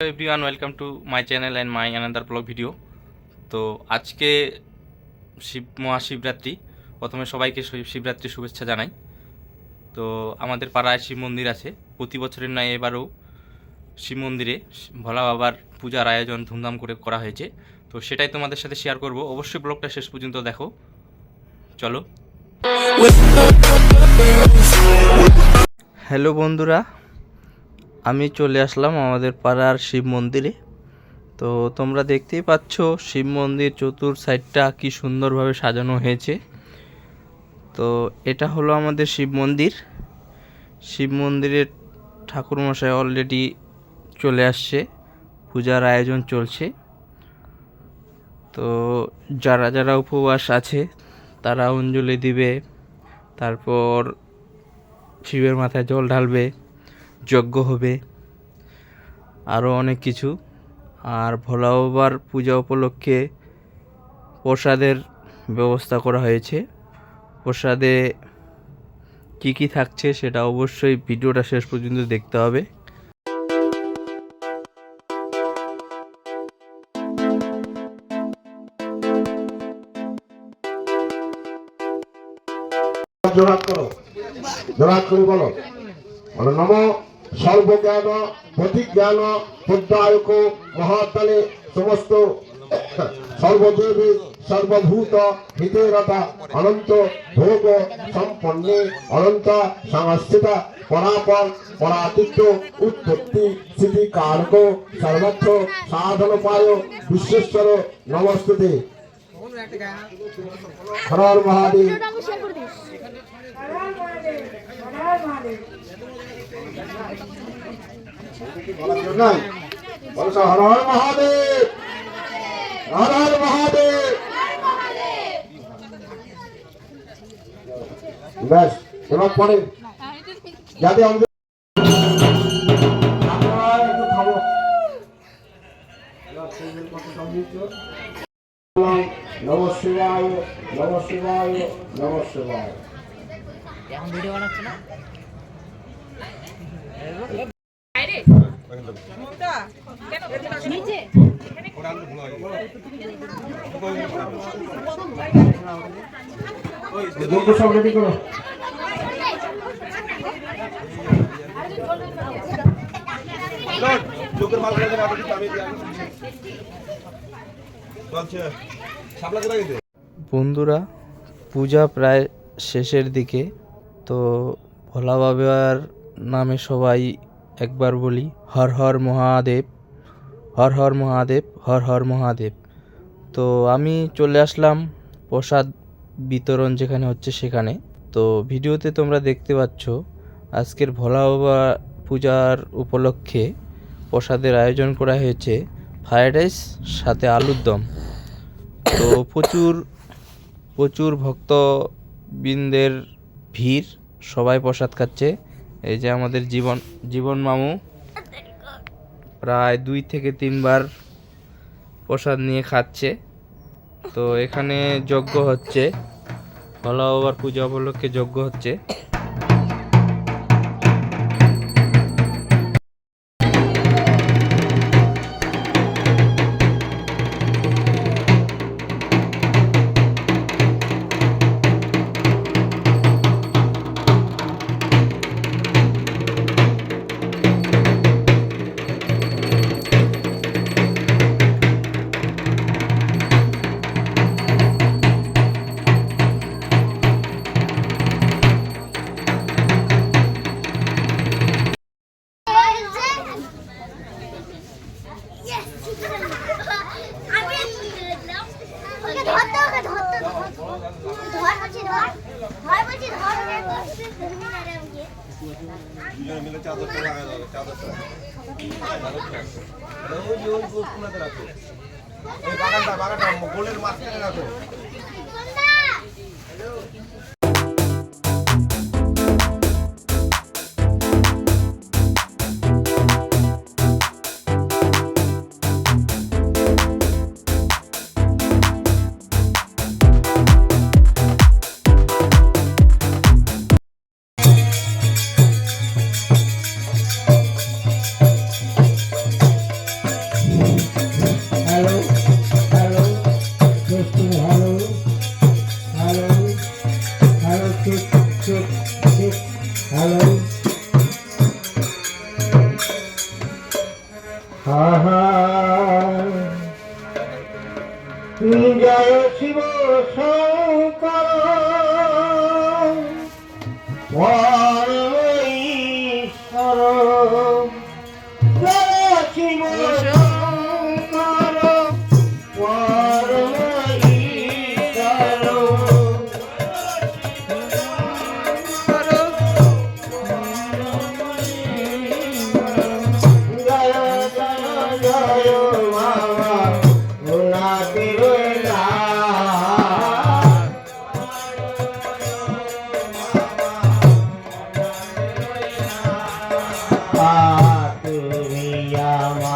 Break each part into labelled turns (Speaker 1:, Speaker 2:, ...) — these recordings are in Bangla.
Speaker 1: Everyone welcome to my channel and my another blog video তো আজকে শিব, মহাশিবরাত্রি। প্রথমে সবাইকে শি- শিবরাত্রির শুভেচ্ছা জানাই। তো আমাদের পাড়ায় শিব মন্দির আছে। প্রতি বছরের নয় এবারও শিব মন্দিরে ভোলা বাবার পূজার আয়োজন ধুমধাম করে করা হয়েছে। তো সেটাই তোমাদের সাথে শেয়ার করব। অবশ্যই ব্লগটা শেষ পর্যন্ত দেখো। চলো। হ্যালো বন্ধুরা আমি চলে আসলাম আমাদের পাড়ার শিব মন্দিরে। তো তোমরা দেখতেই পাচ্ছ শিব মন্দির চতুর সাইডটা কি সুন্দরভাবে সাজানো হয়েছে। তো এটা হলো আমাদের শিব মন্দির। শিব মন্দিরের ঠাকুরমশাই অলরেডি চলে আসছে। পূজার আয়োজন চলছে। তো যারা যারা উপবাস আছে, তারা অঞ্জলি দিবে, তারপর শিবের মাথায় জল ঢালবে। যজ্ঞ হবে। আরও অনেক কিছু। আর ভোলা বাবার পূজা উপলক্ষে প্রসাদের ব্যবস্থা করা হয়েছে। প্রসাদে কী কী থাকছে সেটা অবশ্যই ভিডিওটা শেষ পর্যন্ত দেখতে হবে।
Speaker 2: জোরাত করো। জোরাত করে বলো। বলো, নম। সর্বজ্ঞান প্রতিজ্ঞান প্রজ্ঞায়ক মহাত্মানে সমস্ত সর্বদেবী সর্বভূত হিতেরতা অনন্ত ভোগ সম্পন্নে অনন্ত সংস্থিত পরাপর পরাতিত্য উৎপত্তি স্থিতি কারক সর্বত্র সাধন পায় বিশ্বেশ্বর নমস্তুতে। হর মহাদেব। হর হর মহাদেব হর হর মহাদেব ব্যাস এবার পরে যাতে আমাদের নম শিবায়
Speaker 3: এখন ভিডিও বানাচ্ছে না।
Speaker 4: মাল করে আমি
Speaker 1: বন্ধুরা পূজা প্রায় শেষের দিকে। তো ভোলা বাবার নামে সবাই একবার বলি, হর হর মহাদেব, হর হর মহাদেব, হর হর মহাদেব। তো আমি চলে আসলাম প্রসাদ বিতরণ যেখানে হচ্ছে সেখানে। তো ভিডিওতে তোমরা দেখতে পাচ্ছ, আজকের ভোলা বাবা পূজার উপলক্ষে প্রসাদের আয়োজন করা হয়েছে ফ্রায়েড রাইস, সাথে আলুর দম। তো প্রচুর প্রচুর ভক্তবৃন্দের ভিড়, সবাই প্রসাদ খাচ্ছে। এই যে আমাদের জীবন জীবন মামু। প্রায় দুই থেকে তিনবার প্রসাদ নিয়ে খাচ্ছে। তো এখানে যজ্ঞ হচ্ছে। বাবার পূজা উপলক্ষে যজ্ঞ হচ্ছে।
Speaker 4: বাগানটা বাগানটা গোলের মাঝখানে রাখো।
Speaker 5: জয় শিব শঙ্কর পরমেশ্বর জয় শিব বাবা তুমি আমার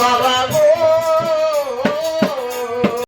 Speaker 5: বাবা